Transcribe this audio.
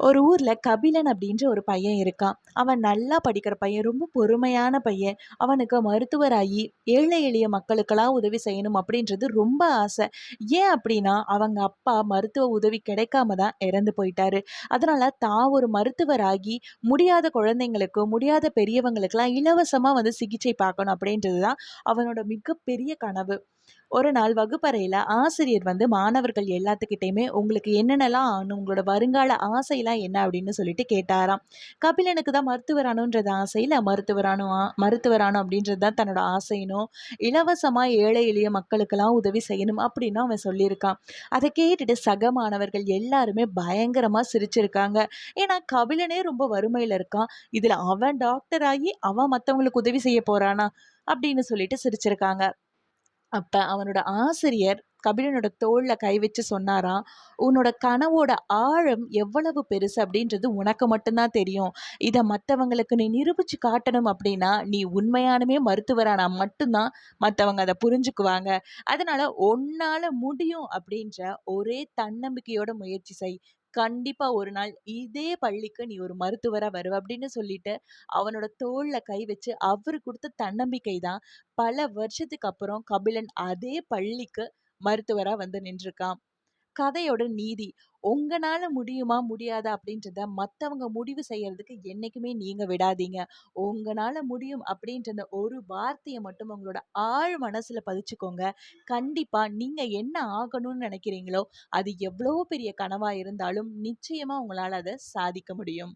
ஒரு ஊரில் கபிலன் அப்படின்ற ஒரு பையன் இருக்கான். அவன் நல்லா படிக்கிற பையன். ரொம்ப பொறுமையான பையன். அவனுக்கு மருத்துவராகி ஏழை எளிய மக்களுக்கெல்லாம் உதவி செய்யணும் அப்படின்றது ரொம்ப ஆசை. ஏன் அப்படின்னா, அவங்க அப்பா மருத்துவ உதவி கிடைக்காம தான் இறந்து போயிட்டாரு. அதனால தான் ஒரு மருத்துவராகி முடியாத குழந்தைங்களுக்கு, முடியாத பெரியவங்களுக்கெல்லாம் இலவசமாக வந்து சிகிச்சை பார்க்கணும் அப்படின்றது தான் அவனோட மிகப்பெரிய கனவு. ஒரு நாள் வகுப்பறையில் ஆசிரியர் வந்து மாணவர்கள் எல்லாத்துக்கிட்டேயுமே "உங்களுக்கு என்னென்னலாம் ஆகணும்? உங்களோட வருங்கால ஆசைலாம் என்ன?" அப்படின்னு சொல்லிட்டு கேட்டாராம். கபிலனுக்கு தான் மருத்துவரானுன்றது ஆசை இல்லை மருத்துவர் ஆணும் அப்படின்றது தான் தன்னோட ஆசையினும் இலவசமாக ஏழை எளிய மக்களுக்கெல்லாம் உதவி செய்யணும் அப்படின்னு அவன் சொல்லியிருக்கான். அதை கேட்டுட்டு சக மாணவர்கள் எல்லாருமே பயங்கரமாக சிரிச்சிருக்காங்க. ஏன்னா கபிலனே ரொம்ப வறுமையில் இருக்கான். இதில் அவன் டாக்டர் ஆகி அவன் மற்றவங்களுக்கு உதவி செய்ய போகிறானா அப்படின்னு சொல்லிட்டு சிரிச்சிருக்காங்க. அப்போ அவனோட ஆசிரியர் கபிலனோட தோளில் கை வச்சு சொன்னாராம், "உன்னோட கனவோட ஆழம் எவ்வளவு பெருசு அப்படின்றது உனக்கு மட்டும்தான் தெரியும். இதை மற்றவங்களுக்கு நீ நிரூபிச்சு காட்டணும் அப்படின்னா, நீ உண்மையானமே மருத்துவரானா மட்டும்தான் மற்றவங்க அதை புரிஞ்சுக்குவாங்க. அதனால உன்னால முடியும் அப்படின்ற ஒரே தன்னம்பிக்கையோட முயற்சி செய். கண்டிப்பா ஒரு நாள் இதே பள்ளிக்கு நீ ஒரு மருத்துவராக வருவ." அப்படின்னு சொல்லிட்டு அவனோட தோளில் கை வச்சு அவரு கொடுத்த தன்னம்பிக்கை தான் பல வருஷத்துக்கு அப்புறம் கபிலன் அதே பள்ளிக்கு மருத்துவராக வந்து நின்றுருக்கான். கதையோட நீதி, உங்களால் முடியுமா? முடியாதா? அப்படின்றத மற்றவங்க முடிவு செய்யறதுக்கு என்றைக்குமே நீங்கள் விடாதீங்க. உங்களால் முடியும் அப்படின்ற ஒரு வார்த்தையை மட்டும் உங்களோட ஆழ் மனசில் பதிச்சுக்கோங்க. கண்டிப்பாக நீங்கள் என்ன ஆகணும்னு நினைக்கிறீங்களோ அது எவ்வளோ பெரிய கனவாக இருந்தாலும் நிச்சயமாக உங்களால் அதை சாதிக்க முடியும்.